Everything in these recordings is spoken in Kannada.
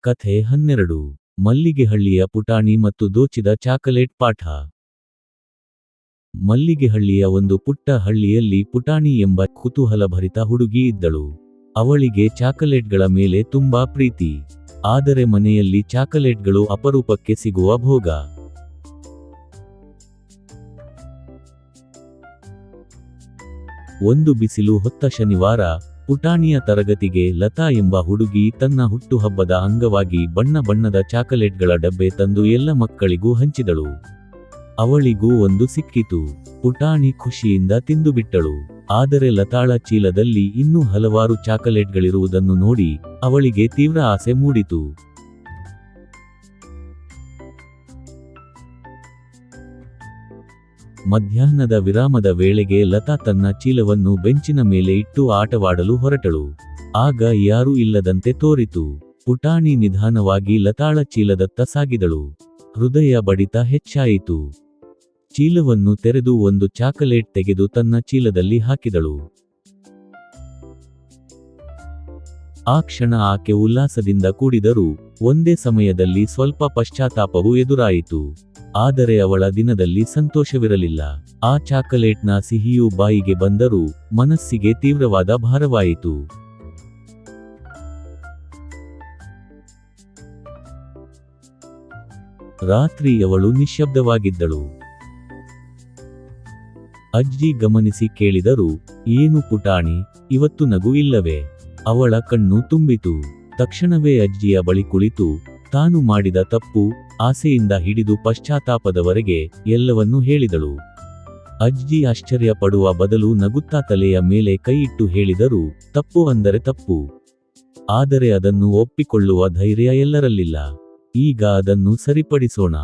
ಕಥೆ ಹನ್ನೆರಡು, ಮಲ್ಲಿಗೆಹಳ್ಳಿಯ ಪುಟಾಣಿ ಮತ್ತು ದೋಚಿದ ಚಾಕಲೇಟ್ ಪಾಠ. ಮಲ್ಲಿಗೆಹಳ್ಳಿಯ ಒಂದು ಪುಟ್ಟ ಹಳ್ಳಿಯಲ್ಲಿ ಪುಟಾಣಿ ಎಂಬ ಕುತೂಹಲಭರಿತ ಹುಡುಗಿ ಇದ್ದಳು. ಅವಳಿಗೆ ಚಾಕಲೇಟ್ಗಳ ಮೇಲೆ ತುಂಬಾ ಪ್ರೀತಿ. ಆದರೆ ಮನೆಯಲ್ಲಿ ಚಾಕಲೇಟ್ಗಳು ಅಪರೂಪಕ್ಕೆ ಸಿಗುವ ಭೋಗ. ಒಂದು ಬಿಸಿಲು ಹೊತ್ತ ಶನಿವಾರ ಪುಟಾಣಿಯ ತರಗತಿಗೆ ಲತಾ ಎಂಬ ಹುಡುಗಿ ತನ್ನ ಹುಟ್ಟುಹಬ್ಬದ ಅಂಗವಾಗಿ ಬಣ್ಣ ಬಣ್ಣದ ಚಾಕಲೇಟ್ಗಳ ಡಬ್ಬೆ ತಂದು ಎಲ್ಲ ಮಕ್ಕಳಿಗೂ ಹಂಚಿದಳು. ಅವಳಿಗೂ ಒಂದು ಸಿಕ್ಕಿತು. ಪುಟಾಣಿ ಖುಷಿಯಿಂದ ತಿಂದುಬಿಟ್ಟಳು. ಆದರೆ ಲತಾಳ ಚೀಲದಲ್ಲಿ ಇನ್ನೂ ಹಲವಾರು ಚಾಕಲೇಟ್ಗಳಿರುವುದನ್ನು ನೋಡಿ ಅವಳಿಗೆ ತೀವ್ರ ಆಸೆ ಮೂಡಿತು. ಮಧ್ಯಾಹ್ನದ ವಿರಾಮದ ವೇಳೆಗೆ ಲತಾ ತನ್ನ ಚೀಲವನ್ನು ಬೆಂಚಿನ ಮೇಲೆ ಇಟ್ಟು ಆಟವಾಡಲು ಹೊರಟಳು. ಆಗ ಯಾರೂ ಇಲ್ಲದಂತೆ ತೋರಿತು. ಪುಟಾಣಿ ನಿಧಾನವಾಗಿ ಲತಾಳ ಚೀಲದತ್ತ ಸಾಗಿದಳು. ಹೃದಯ ಬಡಿತ ಹೆಚ್ಚಾಯಿತು. ಚೀಲವನ್ನು ತೆರೆದು ಒಂದು ಚಾಕಲೇಟ್ ತೆಗೆದು ತನ್ನ ಚೀಲದಲ್ಲಿ ಹಾಕಿದಳು. ಆ ಕ್ಷಣ ಆಕೆ ಉಲ್ಲಾಸದಿಂದ ಕೂಡಿದರೂ, ಒಂದೇ ಸಮಯದಲ್ಲಿ ಸ್ವಲ್ಪ ಪಶ್ಚಾತ್ತಾಪವೂ ಎದುರಾಯಿತು. ಆದರೆ ಅವಳ ದಿನದಲ್ಲಿ ಸಂತೋಷವಿರಲಿಲ್ಲ. ಆ ಚಾಕಲೇಟ್ನ ಸಿಹಿಯು ಬಾಯಿಗೆ ಬಂದರೂ ಮನಸ್ಸಿಗೆ ತೀವ್ರವಾದ ಭಾರವಾಯಿತು. ರಾತ್ರಿ ಅವಳು ನಿಶ್ಶಬ್ದವಾಗಿದ್ದಳು ಅಜ್ಜಿ ಗಮನಿಸಿ ಕೇಳಿದರು, ಏನು ಪುಟಾಣಿ, ಇವತ್ತು ನಗು ಇಲ್ಲವೇ? ಅವಳ ಕಣ್ಣು ತುಂಬಿತು. ತಕ್ಷಣವೇ ಅಜ್ಜಿಯ ಬಳಿ ಕುಳಿತು, ತಾನು ಮಾಡಿದ ತಪ್ಪು ಆಸೆಯಿಂದ ಹಿಡಿದು ಪಶ್ಚಾತ್ತಾಪದವರೆಗೆ ಎಲ್ಲವನ್ನೂ ಹೇಳಿದಳು. ಅಜ್ಜಿ ಆಶ್ಚರ್ಯ ಪಡುವ ಬದಲು ನಗುತ್ತಾ ತಲೆಯ ಮೇಲೆ ಕೈಯಿಟ್ಟು ಹೇಳಿದರು, ತಪ್ಪು ಅಂದರೆ ತಪ್ಪು. ಆದರೆ ಅದನ್ನು ಒಪ್ಪಿಕೊಳ್ಳುವ ಧೈರ್ಯ ಎಲ್ಲರಲ್ಲಿಲ್ಲ. ಈಗ ಅದನ್ನು ಸರಿಪಡಿಸೋಣ.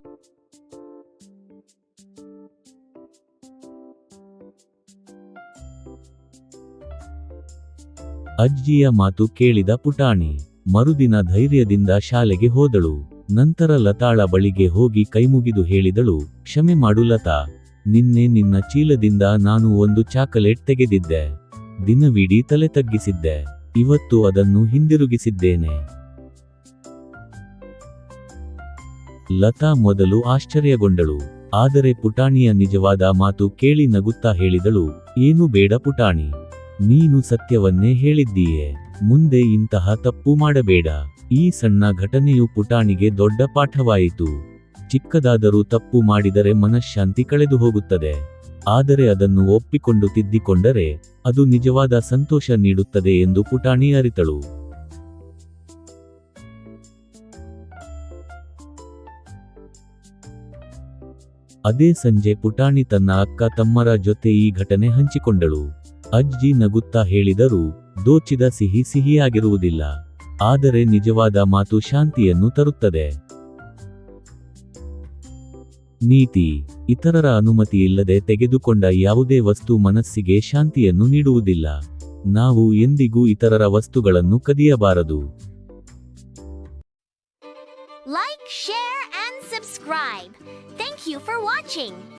ಅಜ್ಜಿಯ ಮಾತು ಕೇಳಿದ ಪುಟಾಣಿ, ಮರುದಿನ ಧೈರ್ಯದಿಂದ ಶಾಲೆಗೆ ಹೋದಳು. ನಂತರ ಲತಾಳ ಬಳಿಗೆ ಹೋಗಿ ಕೈಮುಗಿದು ಹೇಳಿದಳು, ಕ್ಷಮೆ ಮಾಡು ಲತಾ, ನಿನ್ನೆ ನಿನ್ನ ಚೀಲದಿಂದ ನಾನು ಒಂದು ಚಾಕಲೇಟ್ ತೆಗೆದಿದ್ದೆ, ದಿನವಿಡೀ ತಲೆ ತಗ್ಗಿಸಿದ್ದೆ, ಇವತ್ತು ಅದನ್ನು ಹಿಂದಿರುಗಿಸಿದ್ದೇನೆ. ಲತಾ ಮೊದಲು ಆಶ್ಚರ್ಯಗೊಂಡಳು, ಆದರೆ ಪುಟಾಣಿಯ ನಿಜವಾದ ಮಾತು ಕೇಳಿ ನಗುತ್ತಾ ಹೇಳಿದಳು, ಏನು ಬೇಡ ಪುಟಾಣಿ, ನೀನು ಸತ್ಯವನ್ನೇ ಹೇಳಿದ್ದೀಯೆ, ಮುಂದೆ ಇಂತಹ ತಪ್ಪು ಮಾಡಬೇಡ. ಈ ಸಣ್ಣ ಘಟನೆಯು ಪುಟಾಣಿಗೆ ದೊಡ್ಡ ಪಾಠವಾಯಿತು. ಚಿಕ್ಕದಾದರೂ ತಪ್ಪು ಮಾಡಿದರೆ ಮನಃಶಾಂತಿ ಕಳೆದು ಹೋಗುತ್ತದೆ ಆದರೆ ಅದನ್ನು ಒಪ್ಪಿಕೊಂಡು ತಿದ್ದಿಕೊಂಡರೆ ಅದು ನಿಜವಾದ ಸಂತೋಷ ನೀಡುತ್ತದೆ ಎಂದು ಪುಟಾಣಿ ಅರಿತಳು. ಅದೇ ಸಂಜೆ ಪುಟಾಣಿ ತನ್ನ ಅಕ್ಕ ತಮ್ಮರ ಜೊತೆ ಈ ಘಟನೆ ಹಂಚಿಕೊಂಡಳು. ಅಜ್ಜಿ ನಗುತ್ತಾ ಹೇಳಿದರು ದೋಚಿದ ಸಿಹಿ ಸಿಹಿಯಾಗಿರುವುದಿಲ್ಲ. ಆದರೆ ನಿಜವಾದ ಮಾತು ಶಾಂತಿಯನ್ನು ತರುತ್ತದೆ. ನೀತಿ, ಇತರರ ಅನುಮತಿ ಇಲ್ಲದೆ ತೆಗೆದುಕೊಂಡ ಯಾವುದೇ ವಸ್ತು ಮನಸ್ಸಿಗೆ ಶಾಂತಿಯನ್ನು ನೀಡುವುದಿಲ್ಲ. ನಾವು ಎಂದಿಗೂ ಇತರರ ವಸ್ತುಗಳನ್ನು ಕದಿಯಬಾರದು. Like share and subscribe thank you for watching.